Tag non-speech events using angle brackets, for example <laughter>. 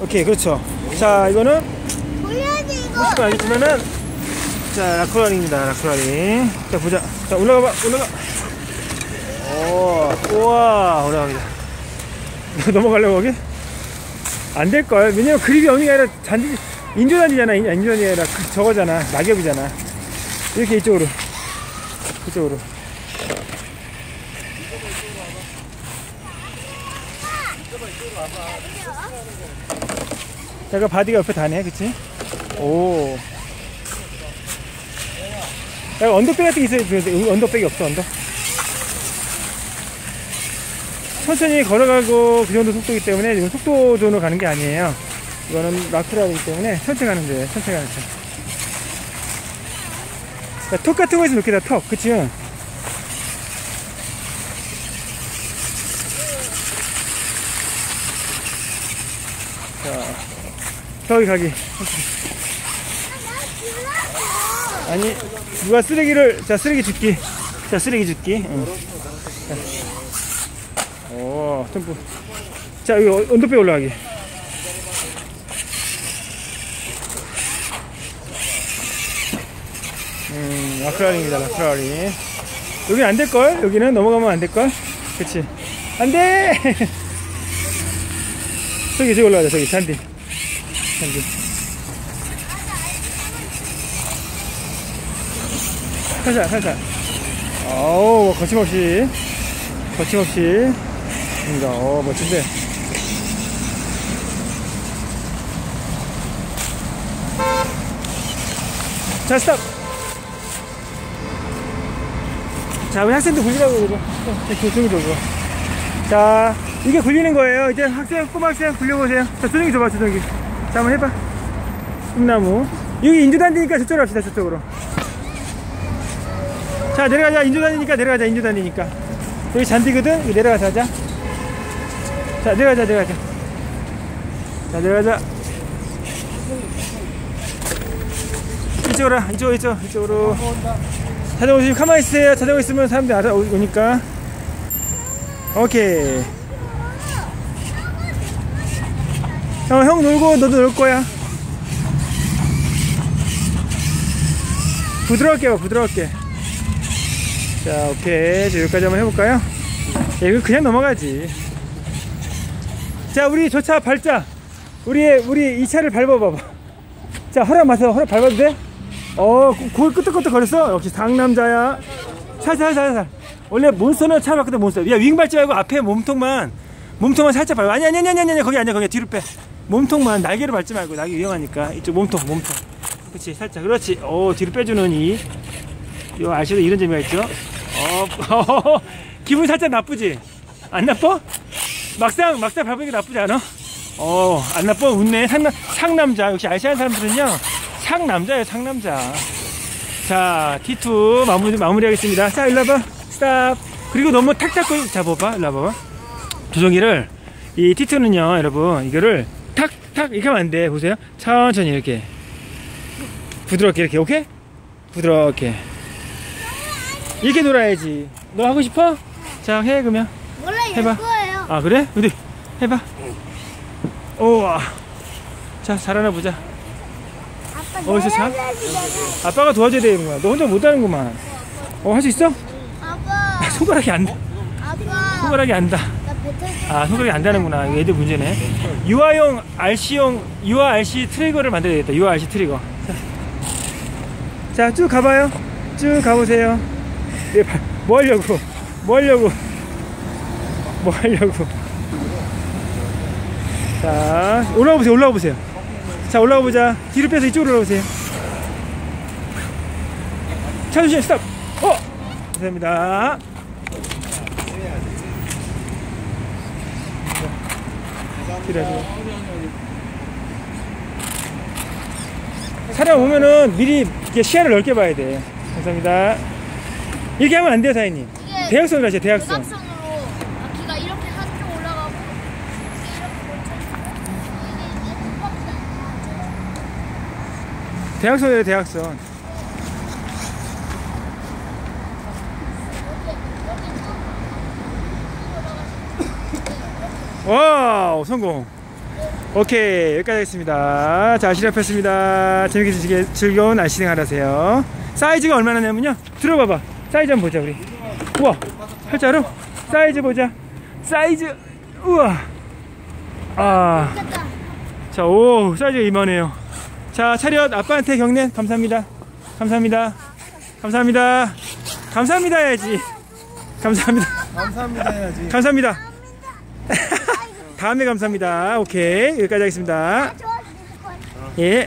오케이 그렇죠. 자 이거는 보여야지 이거. 보시면 알겠지만은 자 라쿠라링입니다 라쿠라링 자 보자. 자 올라가 봐 올라가. 오 우와 올라갑니다. <laughs> 넘어가려고 거기? 안 될걸. 왜냐면 그립이 어느 게 아니라 잔디 인조잔디잖아 인- 인조잔디 아니라. 그- 저거잖아 낙엽이잖아. 이렇게 이쪽으로. 이쪽으로 제가 바디가 옆에 다네 그치? 오 야, 언더백 같은 게 있어야 되는데 여기 언더백이 없어 언더 천천히 걸어가고 그 정도 속도이기 때문에 지금 속도 존으로 가는 게 아니에요 이거는 라쿠라이기 때문에 천천히 가는 거예요 천천히 가는 거턱 같은 거 있으면 좋겠다 턱 그치? 저기 가기. 아니 누가 쓰레기를 자 쓰레기 줍기. 자 쓰레기 줍기. 응. 자. 오 점프 자 여기 어- 언더백 올라가기. 음 라크라링이다 라크라링 여기 안 될걸? 여기는 넘어가면 안 될걸? 그치. 안돼! <laughs> 저기 저기 올라가자 저기 잔디 잔디 살살 살살. 어우 거침없이. 거침없이. 입니다. 어 멋진데. 자 스탑. 자 우리 학생들 굴리라고 그러고 조용히 좀자 이게 굴리는 거예요. 이제 학생 꼬마 학생 굴려보세요. 자 조정이 줘봐 조정이 자 한번 해봐. 꿈나무. 여기 인조단지니까 저쪽으로 합시다 저쪽으로. 자 내려가자. 인조단지니까 내려가자. 인조단지니까. 여기 잔디거든? 여기 내려가자 하자. 자 내려가자 내려가자. 자 내려가자. 이쪽으로 와, 이쪽 이쪽 이쪽으로. 자전거 지금 가만히 있으세요. 자전거 있으면 사람들이 알아오니까. 오케이 형, 형 놀고 너도 놀 거야. 부드럽게 봐 부드럽게. 자 오케이. 자, 여기까지 한번 해볼까요? 야, 이거 그냥 넘어가지. 자 우리 저 차 밟자. 우리 우리 이 차를 밟아봐봐 자 허락 마서 허락 밟아도 돼? 어 고개 끄덕끄덕 거렸어? 역시 상남자야. 살살살살 원래 몬스터는 차 밟거든 몬스터. 야 윙 밟지 말고 앞에 몸통만 몸통만 살짝 밟아. 아니 아니 아니 아니 아니 거기 아니야 거기. 뒤로 빼 몸통만 날개를 밟지 말고 날개 위험하니까 이쪽 몸통 몸통. 그렇지 살짝. 그렇지. 오 뒤로 빼주는 이. 요 아시도 이런 재미가 있죠? 어 <laughs> 기분 살짝 나쁘지? 안 나빠? 막상 막상 밟으니까 나쁘지 않아? 어안 나빠? 웃네. 상남 상남자. 역시 아시안 사람들은요 상남자예요 상남자. 자 T2 마무리 마무리하겠습니다. 자 일로 와봐. 스탑. 그리고 너무 탁 잡고 잡아봐. 일로 와봐. 조종기를. 이 T2는요 여러분 이거를 탁탁 이렇게 하면 안 돼 보세요 천천히 이렇게 부드럽게 이렇게 오케이 부드럽게 이렇게 놀아야지 너 하고 싶어? 자 해 그러면 원래 해봐. 열 거예요. 아 그래? 어디 해봐 우와 자 잘하나 보자 아빠 어디서 자? 아빠가 도와줘야 되는구나 너 혼자 못하는구만 어 할 수 있어? 아빠. <laughs> 손가락이 안 아빠. 손가락이 안다 아 손가락이 안 닿는구나. 이거 애들 문제네. 유아용 RC용 유아 RC 트리거를 만들어야겠다. 유아 RC 트리거. 자 쭉 가봐요. 쭉 가보세요. 네, 발- 뭐 하려고? 뭐 하려고? 뭐 하려고? 자 올라가 보세요. 올라가 보세요. 자 올라가 보자. 뒤로 빼서 이쪽으로 올라오세요. 차 조심 스탑! 어! 감사합니다 그래 사람 오면은 미리 이렇게 시야를 넓게 봐야 돼. 감사합니다. 이렇게 하면 안 돼요 사장님. 대각선으로 하세요 대각선 대각선으로 바퀴가 이렇게 한쪽 올라가고 이렇게 뒷바퀴가 대각선이에요 대각선 와우 성공 오케이 여기까지 하겠습니다 자 시작했습니다 재밌게 즐기, 즐거운 날씨 생활하세요 사이즈가 얼마나 냐면요 들어봐봐 사이즈 한번 보자 우리 우와 팔자로 사이즈 보자 사이즈 우와 아 됐다. 자, 오, 사이즈가 이만해요. 자, 차렷 아빠한테 경례 감사합니다. 감사합니다. 감사합니다. 감사합니다 해야지. 감사합니다. 감사합니다 해야지. 감사합니다. <laughs> 다음에 감사합니다. 오케이. 여기까지 하겠습니다. 예.